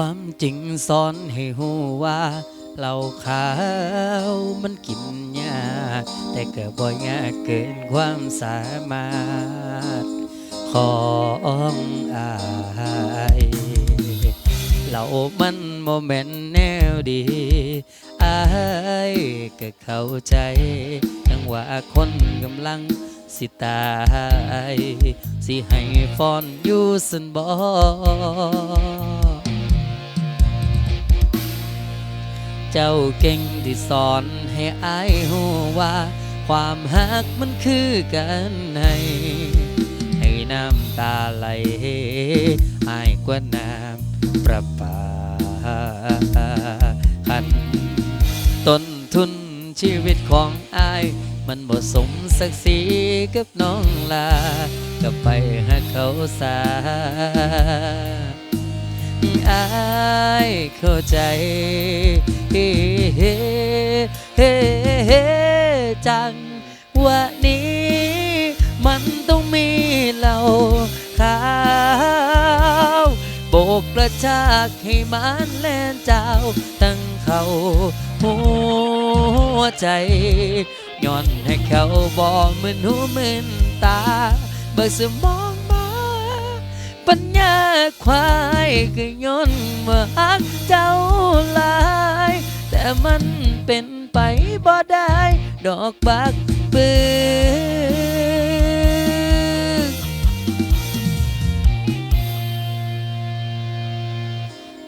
ความจริงสอนให้หูว่าเหล้าขาวมันกินยาแต่ก็บ่ยากเกินความสามารถของอายเหล้ามันโมเมนต์แนวดีอายก็เข้าใจทั้งว่าคนกำลังสิตาย สิให้ฟอนอยู่สันบอ เจ้าเก่งที่สอนให้อายหูว่า ความหักมันคือกันให้ให้น้ำตาไหลอายกว่าน้ำประปาคันต้นทุนชีวิตของอาย มันบ่สมศักดิ์ศรีกับน้องลา ก็ไปหาเขาสา อายเข้าใจเฮ้เฮ้เฮ้จังว่านี้มันต้องมีเหล้าขาวโบกกระชากให้มันแล่นเจ้า ตั้งเขาหัวใจย้อนให้เขาบอกมึนหูมึนตาเบิกสมอง ควายก็ย้อนว่าฮักเจ้าหลาย แต่มันเป็นไปบ่ได้ ดอกบักปืน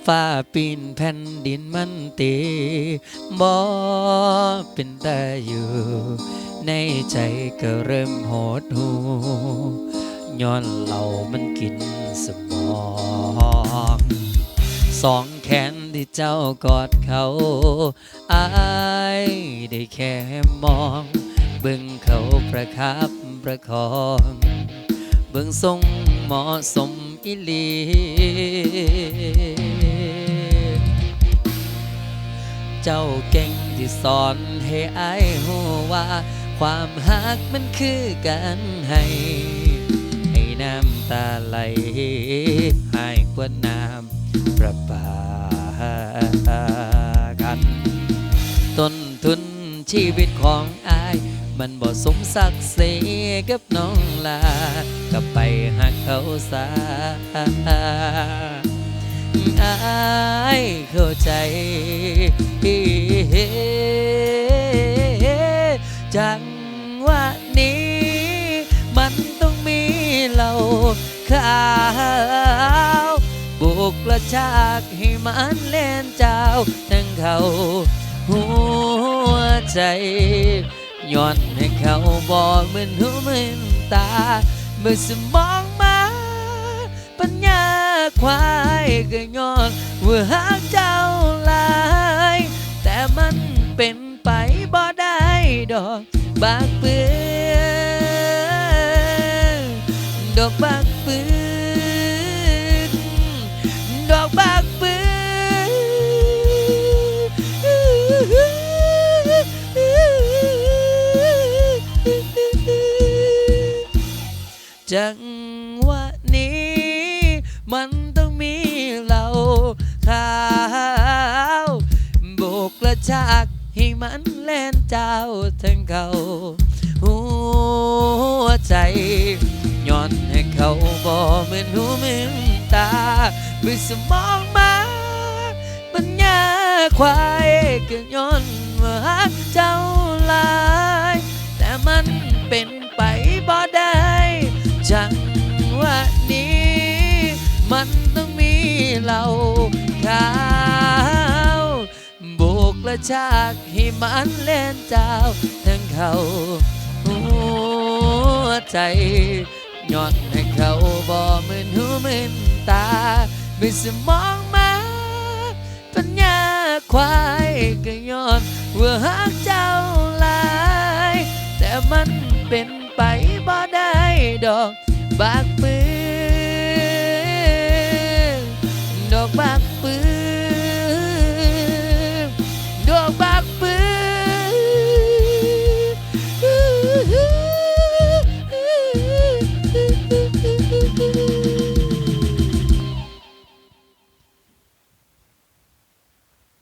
ฟ้าปีนแผ่นดินมันตีบ่เป็นแต่อยู่ ในใจก็เริ่มโหดหู ย้อนเหล่ามันกินสมอง สองแขนที่เจ้ากอดเขาอายได้แค่มอง เบิ่งเขาประคับประคอง เบิ่งทรงเหมาะสมอิลีเจ้าเก่งที่สอนให้อายหูว่า ความหักมันคือการให้ให้ น้ำตาไหลให้กว่าน้ำประปากัน ต้นทุนชีวิตของอาย มันบ่สมศักดิ์ศรีกับน้องลา ก็ไปหาเขาสาอายเข้าใจาวบุกกระชากให้มันเล่นเจ้าทั้งเขาหัวใจย้อนให้เขาบอกมึนหูมึนตาเมื่อสมองมาปัญญาควายก็ย้อนว่าหากเจ้าลายแต่มันเป็นไปบ่ได้ดอกบากเปืนดอกบากเปืน จังหวะนี้ มันต้องมีเหล้าขาวโบกกระชากให้มันแล่นเจ้าทั้งเขาหัวใจย้อนให้เขาบอกเหมือนหูเหมือนตามือสมองมาปัญญาควายก็ย้อนว่าหักเจ้า จังหวะนี้ มันต้องมีเหล้าขาวโบกและชากให้มันเล่นเจ้าทั้งเขาหัวใจย้อนให้เขาบ่มึนหูมึนตาไม่สมองมาปัญญาควายก็ย้อนว่าหักเจ้าลาย แต่มันเป็น ดอกบักปืนดอกบักปืนดอกบักปืน